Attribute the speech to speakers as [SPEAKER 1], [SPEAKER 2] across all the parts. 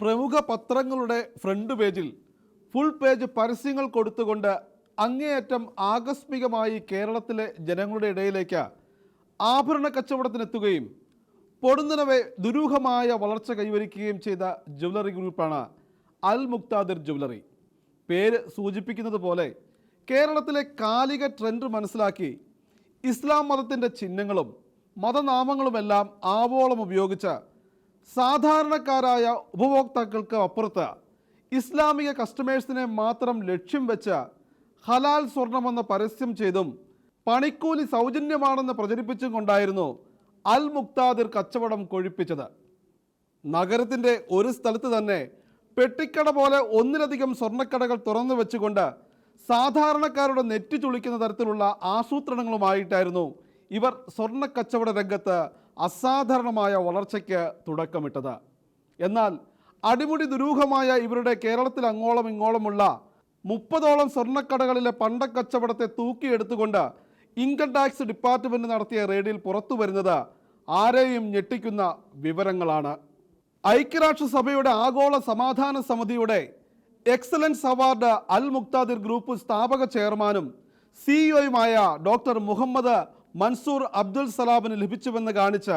[SPEAKER 1] പ്രമുഖ പത്രങ്ങളുടെ ഫ്രണ്ട് പേജിൽ ഫുൾ പേജ് പരസ്യങ്ങൾ കൊടുത്തുകൊണ്ട് അങ്ങേയറ്റം ആകസ്മികമായി കേരളത്തിലെ ജനങ്ങളുടെ ഇടയിലേക്ക് ആഭരണ കച്ചവടത്തിനെത്തുകയും പൊടുന്നനവെ ദുരൂഹമായ വളർച്ച കൈവരിക്കുകയും ചെയ്ത ജ്വല്ലറി ഗ്രൂപ്പാണ് അൽ മുക്താദിർ ജ്വല്ലറി പേര് സൂചിപ്പിക്കുന്നത് പോലെ കേരളത്തിലെ കാലിക ട്രെൻഡ് മനസ്സിലാക്കി ഇസ്ലാം മതത്തിന്റെ ചിഹ്നങ്ങളും മതനാമങ്ങളുമെല്ലാം ആവോളം ഉപയോഗിച്ച് സാധാരണക്കാരായ ഉപഭോക്താക്കൾക്ക് അപ്പുറത്ത് ഇസ്ലാമിക കസ്റ്റമേഴ്സിനെ മാത്രം ലക്ഷ്യം വെച്ച് ഹലാൽ സ്വർണമെന്ന പരസ്യം ചെയ്തും പണിക്കൂലി സൗജന്യമാണെന്ന് പ്രചരിപ്പിച്ചും കൊണ്ടായിരുന്നു അൽ മുക്താദിർ കച്ചവടം കൊഴിപ്പിച്ചത്. നഗരത്തിന്റെ ഒരു സ്ഥലത്ത് തന്നെ പെട്ടിക്കട പോലെ ഒന്നിലധികം സ്വർണക്കടകൾ തുറന്നു വെച്ചുകൊണ്ട് സാധാരണക്കാരുടെ നെറ്റി ചുളിക്കുന്ന തരത്തിലുള്ള ആസൂത്രണങ്ങളുമായിട്ടായിരുന്നു ഇവർ സ്വർണക്കച്ചവട രംഗത്ത് അസാധാരണമായ വളർച്ചയ്ക്ക് തുടക്കമിട്ടത്. എന്നാൽ അടിമുടി ദുരൂഹമായ ഇവരുടെ കേരളത്തിൽ അങ്ങോളം ഇങ്ങോളമുള്ള മുപ്പതോളം സ്വർണക്കടകളിലെ പണ്ട കച്ചവടത്തെ തൂക്കിയെടുത്തുകൊണ്ട് ഇൻകം ടാക്സ് ഡിപ്പാർട്ട്മെന്റ് നടത്തിയ റെയ്ഡിൽ പുറത്തു വരുന്നത് ആരെയും ഞെട്ടിക്കുന്ന വിവരങ്ങളാണ്. ഐക്യരാഷ്ട്രസഭയുടെ ആഗോള സമാധാന സമിതിയുടെ excellence award Al Muqtadir group സ്ഥാപക ചെയർമാനും സിഇഒയുമായ ഡോക്ടർ മുഹമ്മദ് മൻസൂർ അബ്ദുൽ സലാമിന് ലഭിച്ചുവെന്ന് കാണിച്ച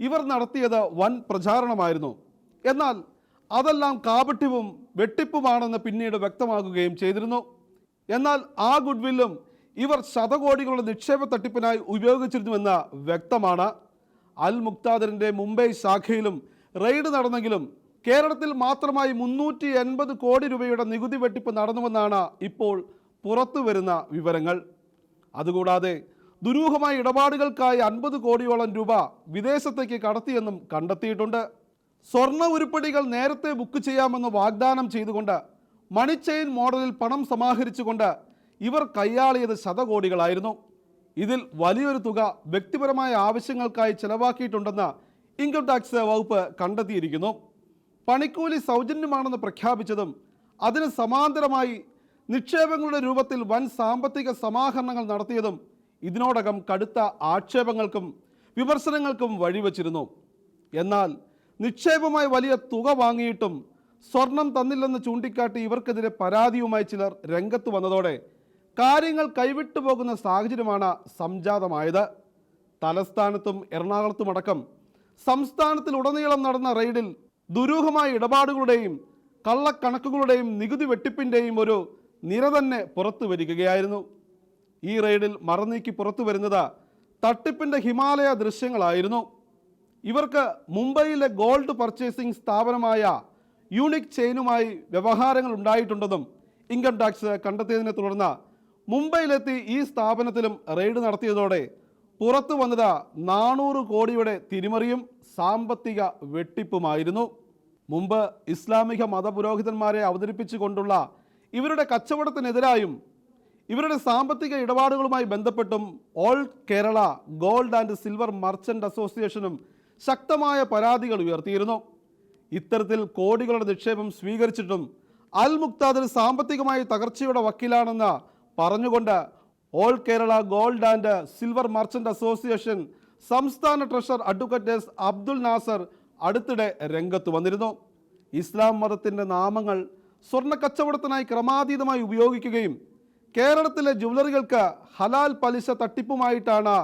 [SPEAKER 1] ഇവർ നടത്തിയത് വൻ പ്രചാരണമായിരുന്നു. എന്നാൽ അതെല്ലാം കാപട്യവും വെട്ടിപ്പുമാണെന്ന് പിന്നീട് വ്യക്തമാകുകയും ചെയ്തിരുന്നു. എന്നാൽ ആ ഗുഡ്വില്ലും ഇവർ ശതകോടികളുടെ നിക്ഷേപ തട്ടിപ്പിനായി ഉപയോഗിച്ചിരുന്നുവെന്ന് വ്യക്തമാണ്. അൽ മുക്താദറിന്റെ മുംബൈ ശാഖയിലും റെയ്ഡ് നടന്നെങ്കിലും കേരളത്തിൽ മാത്രമായി മുന്നൂറ്റി എൺപത് കോടി രൂപയുടെ നികുതി വെട്ടിപ്പ് നടന്നുവെന്നാണ് ഇപ്പോൾ പുറത്തു വരുന്ന വിവരങ്ങൾ. അതുകൂടാതെ ദുരൂഹമായ ഇടപാടുകൾക്കായി അൻപത് കോടിയോളം രൂപ വിദേശത്തേക്ക് കടത്തിയെന്നും കണ്ടെത്തിയിട്ടുണ്ട്. സ്വർണ ഉരുപ്പടികൾ നേരത്തെ ബുക്ക് ചെയ്യാമെന്ന് വാഗ്ദാനം ചെയ്തുകൊണ്ട് മണി ചെയിൻ മോഡലിൽ പണം സമാഹരിച്ചുകൊണ്ട് ഇവർ കൈയാളിയത് ശതകോടികളായിരുന്നു. ഇതിൽ വലിയൊരു തുക വ്യക്തിപരമായ ആവശ്യങ്ങൾക്കായി ചെലവാക്കിയിട്ടുണ്ടെന്ന് ഇൻകം ടാക്സ് വകുപ്പ് കണ്ടെത്തിയിരിക്കുന്നു. പണിക്കൂലി സൗജന്യമാണെന്ന് പ്രഖ്യാപിച്ചതും അതിന് സമാന്തരമായി നിക്ഷേപങ്ങളുടെ രൂപത്തിൽ വൻ സാമ്പത്തിക സമാഹരണങ്ങൾ നടത്തിയതും ഇതിനോടകം കടുത്ത ആക്ഷേപങ്ങൾക്കും വിമർശനങ്ങൾക്കും വഴിവെച്ചിരുന്നു. എന്നാൽ നിക്ഷേപമായി വലിയ തുക വാങ്ങിയിട്ടും സ്വർണം തന്നില്ലെന്ന് ചൂണ്ടിക്കാട്ടി ഇവർക്കെതിരെ പരാതിയുമായി ചിലർ രംഗത്ത് വന്നതോടെ കാര്യങ്ങൾ കൈവിട്ടു പോകുന്ന സാഹചര്യമാണ് സംജാതമായത്. തലസ്ഥാനത്തും എറണാകുളത്തുമടക്കം സംസ്ഥാനത്തിലുടനീളം നടന്ന റെയ്ഡിൽ ദുരൂഹമായ ഇടപാടുകളുടെയും കള്ളക്കണക്കുകളുടെയും നികുതി വെട്ടിപ്പിന്റെയും ഒരു നിര തന്നെ പുറത്തു വരികയായിരുന്നു. ഈ റെയ്ഡിൽ മറനീക്കി പുറത്തു വരുന്നത് തട്ടിപ്പിന്റെ ഹിമാലയ ദൃശ്യങ്ങളായിരുന്നു. ഇവർക്ക് മുംബൈയിലെ ഗോൾഡ് പർച്ചേസിംഗ് സ്ഥാപനമായ യൂണിക് ചെയിനുമായി വ്യവഹാരങ്ങൾ ഉണ്ടായിട്ടുണ്ടെന്നും ഇൻകം ടാക്സ് കണ്ടെത്തിയതിനെ തുടർന്ന് മുംബൈയിലെത്തി ഈ സ്ഥാപനത്തിലും റെയ്ഡ് നടത്തിയതോടെ പുറത്തു വന്നത് നാനൂറ് കോടിയുടെ തിരിമറിയും സാമ്പത്തിക വെട്ടിപ്പുമായിരുന്നു. മുമ്പ് ഇസ്ലാമിക മതപുരോഹിതന്മാരെ അവതരിപ്പിച്ചുകൊണ്ടുള്ള ഇവരുടെ കച്ചവടത്തിനെതിരായും ഇവരുടെ സാമ്പത്തിക ഇടപാടുകളുമായി ബന്ധപ്പെട്ടും all Kerala gold and silver merchant അസോസിയേഷനും ശക്തമായ പരാതികൾ ഉയർത്തിയിരുന്നു. ഇത്തരത്തിൽ കോടികളുടെ നിക്ഷേപം സ്വീകരിച്ചിട്ടും അൽ മുക്താദിർ സാമ്പത്തികമായി തകർച്ചയുടെ വക്കീലാണെന്ന് പറഞ്ഞുകൊണ്ട് all Kerala gold and silver merchant association സംസ്ഥാന treasurer advocate S Abdul Nasar അടുത്തിടെ രംഗത്ത് വന്നിരുന്നു. ഇസ്ലാം മതത്തിന്റെ നാമങ്ങൾ സ്വർണ കച്ചവടത്തിനായി ക്രമാതീതമായി ഉപയോഗിക്കുകയും കേരളത്തിലെ ജ്വല്ലറികൾക്ക് ഹലാൽ പലിശ തട്ടിപ്പുമായിട്ടാണ്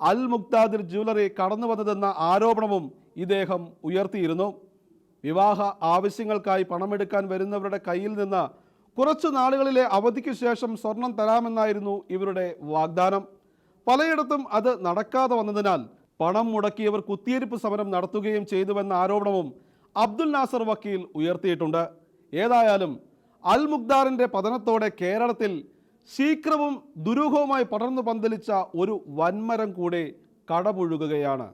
[SPEAKER 1] അൽ മുക്താദിർ ജ്വല്ലറി കടന്നു വന്നതെന്ന ആരോപണവും ഇദ്ദേഹം ഉയർത്തിയിരുന്നു. വിവാഹ ആവശ്യങ്ങൾക്കായി പണമെടുക്കാൻ വരുന്നവരുടെ കയ്യിൽ നിന്ന് കുറച്ചു നാളുകളിലെ അവധിക്ക് ശേഷം സ്വർണം തരാമെന്നായിരുന്നു ഇവരുടെ വാഗ്ദാനം. പലയിടത്തും അത് നടക്കാതെ വന്നതിനാൽ പണം മുടക്കിയവർ കുത്തിയിരിപ്പ് സമരം നടത്തുകയും ചെയ്തുവെന്ന ആരോപണവും അബ്ദുൽ നാസർ വക്കീൽ ഉയർത്തിയിട്ടുണ്ട്. ഏതായാലും അൽ മുക്താറിന്റെ പതനത്തോടെ കേരളത്തിൽ ശീഘ്രവും ദുരൂഹവുമായി പടർന്നു പന്തലിച്ച ഒരു വൻമരം കൂടെ കടപുഴുകുകയാണ്